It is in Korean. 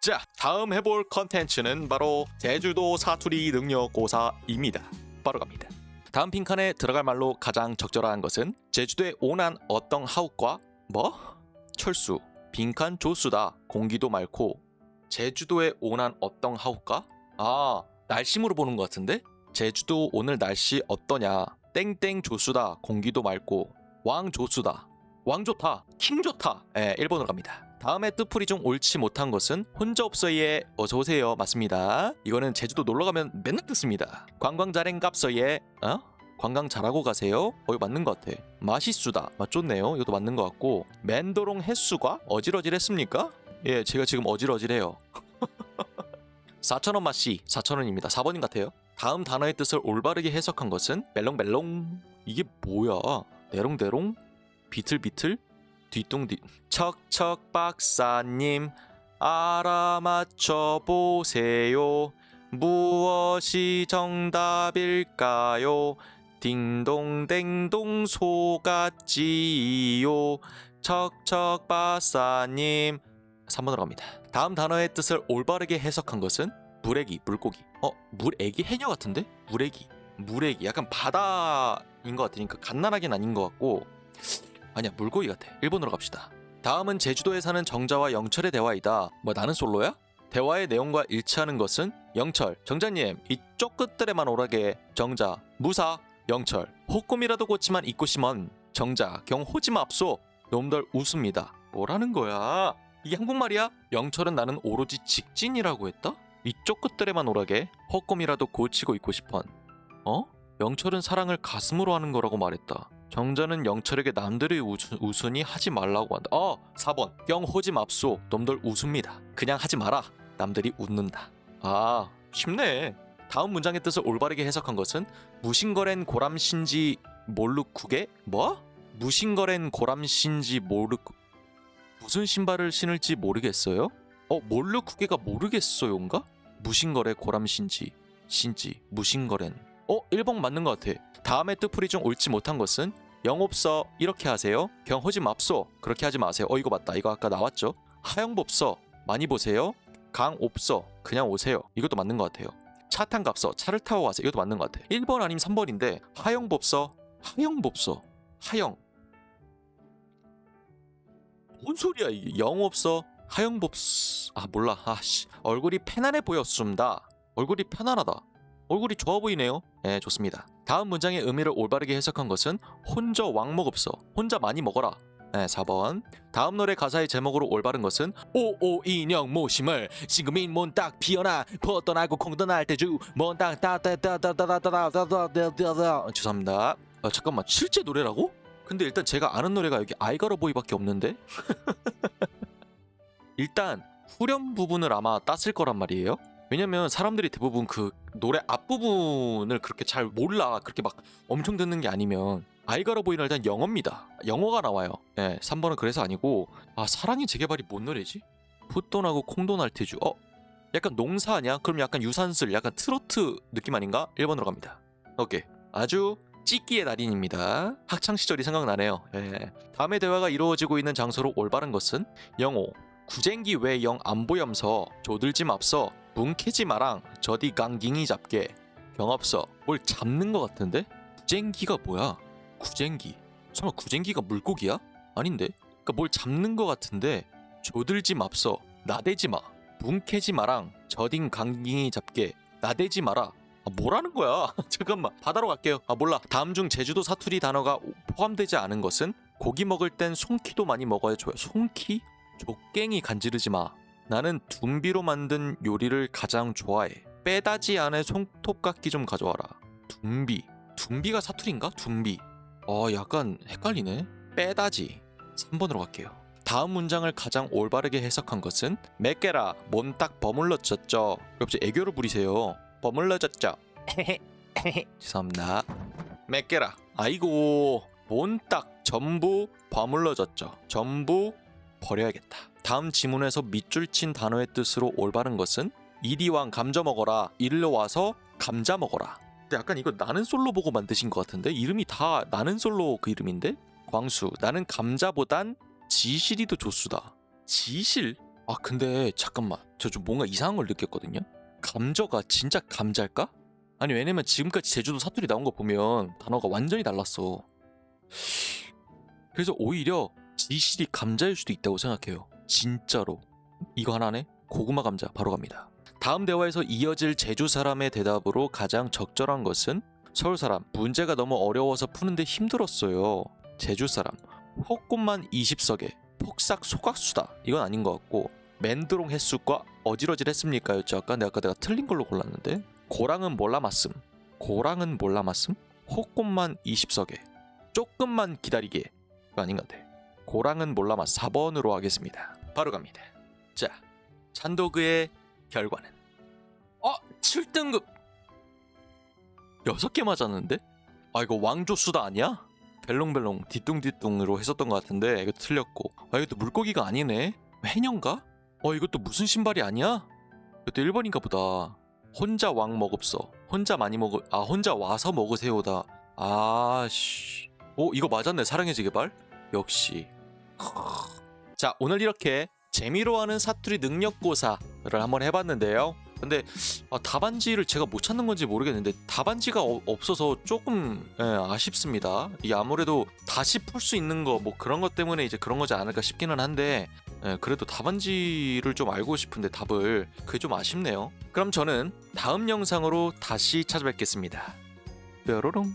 자, 다음 해볼 컨텐츠는 바로 제주도 사투리 능력고사입니다. 바로 갑니다. 다음 빈칸에 들어갈 말로 가장 적절한 것은 제주도에 온한 어떤 하우과 뭐? 철수, 빈칸 조수다, 공기도 맑고 제주도에 온한 어떤 하우과? 아, 날씨으로 보는 것 같은데? 제주도 오늘 날씨 어떠냐? 땡땡 조수다, 공기도 맑고 왕 조수다, 왕 좋다, 킹 좋다. 예, 1번으로 갑니다. 다음에 뜻풀이 좀 옳지 못한 것은 혼자 없어의 어서 오세요 맞습니다. 이거는 제주도 놀러 가면 맨날 듣습니다. 관광 잘행 값서의 어? 관광 잘하고 가세요. 어 이거 맞는 것 같아. 맛있수다 맞좋네요. 이것도 맞는 것 같고 맨도롱 횟수가 어질어질했습니까? 예, 제가 지금 어질어질해요. 4천원 맛이 4천원입니다. 4번인 같아요. 다음 단어의 뜻을 올바르게 해석한 것은 멜롱멜롱 이게 뭐야? 내롱대롱 비틀비틀 뒤뚱뒤 척척 박사님 알아맞혀 보세요. 무엇이 정답일까요? 딩동댕동 소같지요. 척척 박사님. 3번으로 갑니다. 다음 단어의 뜻을 올바르게 해석한 것은 물애기 물고기. 어 물애기 해녀 같은데? 물애기 물애기 약간 바다인 것 같으니까 갓난아기는 아닌 것 같고 아니야 물고기 같아. 1번으로 갑시다. 다음은 제주도에 사는 정자와 영철의 대화이다. 뭐 나는 솔로야? 대화의 내용과 일치하는 것은 영철 정자님 이쪽 끝들에만 오라게. 정자 무사 영철. 호꼼이라도 고치만 잊고 심은 정자 경호지 맙소. 놈들 웃습니다. 뭐라는 거야? 이게 한국말이야? 영철은 나는 오로지 직진이라고 했다? 이쪽 끝들에만 오라게. 호꼼이라도 고치고 있고 싶은. 어? 영철은 사랑을 가슴으로 하는 거라고 말했다 정자는 영철에게 남들의 우스, 우순 이 하지 말라고 한다. 어, 4번. 경호지 맙소. 놈들 웃습니다. 그냥 하지 마라. 남들이 웃는다. 아, 쉽네. 다음 문장의 뜻을 올바르게 해석한 것은 무신거랜 고람신지 몰르쿠게 뭐? 무신거랜 고람신지 모르쿠 무슨 신발을 신을지 모르겠어요? 어, 몰르쿠게가 모르겠어요인가? 무신거래 고람신지 신지 무신거랜 어, 1번 맞는 것 같아. 다음에 뜻풀이 좀 옳지 못한 것은 영업서 이렇게 하세요. 경호지 맙소. 그렇게 하지 마세요. 어 이거 맞다. 이거 아까 나왔죠. 하영법서 많이 보세요. 강옵서 그냥 오세요. 이것도 맞는 것 같아요. 차탄 값서 차를 타고 가세요. 이것도 맞는 것 같아. 1번 아니면 3번인데 하영법서 하영법서 하영 뭔 소리야 이게 영업서 하영법서 아 몰라 아씨 얼굴이 편안해 보였습니다. 얼굴이 편안하다. 얼굴이 좋아 보이네요. 네, 좋습니다. 다음 문장의 의미를 올바르게 해석한 것은 혼자 왕먹읍서 혼자 많이 먹어라. 네, 4번. 다음 노래 가사의 제목으로 올바른 것은 오오 인형 모심을 지금인 몬딱 피어나 퍼떠나고 콩떠날 때주 몬딱 따따따따따따따따따따따 죄송합니다. 아, 잠깐만 실제 노래라고? 근데 일단 제가 아는 노래가 여기 아이가로 보이밖에 없는데 일단 후렴 부분을 아마 땄을 거란 말이에요. 왜냐면 사람들이 대부분 그 노래 앞부분을 그렇게 잘 몰라. 그렇게 막 엄청 듣는 게 아니면 아이가라 보이는 일단 영어입니다. 영어가 나와요. 예 3번은 그래서 아니고. 아 사랑의 재개발이 뭔 노래지? 풋돈하고 콩돈알테주. 어? 약간 농사 아니야? 그럼 약간 유산슬 약간 트로트 느낌 아닌가? 1번으로 갑니다. 오케이. 아주 찢기의 달인입니다. 학창시절이 생각나네요. 예. 다음의 대화가 이루어지고 있는 장소로 올바른 것은 영호 구쟁기 왜영안 보염서. 조들지 맙서 뭉캐지 마랑 저디 강깅이 잡게 경없어 뭘 잡는 것 같은데? 구쟁기가 뭐야? 구쟁기 설마 구쟁기가 물고기야? 아닌데? 그니까 뭘 잡는 것 같은데 조들지 맙서 나대지 마 뭉캐지 마랑 저딘 강깅이 잡게 나대지 마라 아, 뭐라는 거야? 잠깐만 바다로 갈게요 아 몰라 다음 중 제주도 사투리 단어가 포함되지 않은 것은 고기 먹을 땐 송키도 많이 먹어야 좋아요 송키? 족갱이 간지르지 마 나는 둔비로 만든 요리를 가장 좋아해. 빼다지 안에 손톱깎이 좀 가져와라. 둔비. 둔비가 사투리인가? 둔비. 어, 약간 헷갈리네. 빼다지. 3번으로 갈게요. 다음 문장을 가장 올바르게 해석한 것은 맥게라 몸딱 버물러졌죠. 역시 애교를 부리세요. 버물러졌죠. 죄송합니다. 맥게라. 아이고. 몸딱 전부 버물러졌죠. 전부 버려야겠다. 다음 지문에서 밑줄 친 단어의 뜻으로 올바른 것은 이리왕 감자 먹어라 일로 와서 감자 먹어라. 근데 약간 이거 나는 솔로 보고 만드신 것 같은데? 이름이 다 나는 솔로 그 이름인데? 광수 나는 감자보단 지실이 더 조수다. 지실? 아 근데 잠깐만. 저 좀 뭔가 이상한 걸 느꼈거든요. 감저가 진짜 감자일까? 아니 왜냐면 지금까지 제주도 사투리 나온 거 보면 단어가 완전히 달랐어. 그래서 오히려 지실이 감자일 수도 있다고 생각해요 진짜로. 이거 하나네? 고구마 감자. 바로 갑니다. 다음 대화에서 이어질 제주 사람의 대답으로 가장 적절한 것은? 서울 사람. 문제가 너무 어려워서 푸는데 힘들었어요. 제주 사람. 폭꽃만 20석에 폭삭 소각수다. 이건 아닌 것 같고 맨드롱 횟수과 어질어질했습니까 였죠 아까 내가 아까 내가 틀린 걸로 골랐는데. 고랑은 몰라맞음. 고랑은 몰라맞음? 호꽃만 20석에 조금만 기다리게. 아닌 것 같아. 고랑은 몰라맞. 4번으로 하겠습니다 바로 갑니다. 자 찬도그의 결과는? 어 7등급! 6개 맞았는데? 아 이거 왕조수다 아니야? 벨롱벨롱 뒤뚱뒤뚱으로 했었던 것 같은데 이거 틀렸고. 아 이것도 물고기가 아니네. 해녀인가? 어 이것도 무슨 신발이 아니야? 이것도 1번인가 보다. 혼자 왕 먹읍서 혼자 많이 먹으 아 혼자 와서 먹으세요다. 아씨. 오 이거 맞았네 사랑의 지게발? 역시 자 오늘 이렇게 재미로 하는 사투리 능력고사를 한번 해봤는데요 근데 아, 답안지를 제가 못 찾는 건지 모르겠는데 답안지가 어- 없어서 조금 예, 아쉽습니다. 이 아무래도 다시 풀 수 있는 거 뭐 그런 것 때문에 이제 그런 거지 않을까 싶기는 한데 예, 그래도 답안지를 좀 알고 싶은데 답을 그게 좀 아쉽네요. 그럼 저는 다음 영상으로 다시 찾아뵙겠습니다. 뾰로롱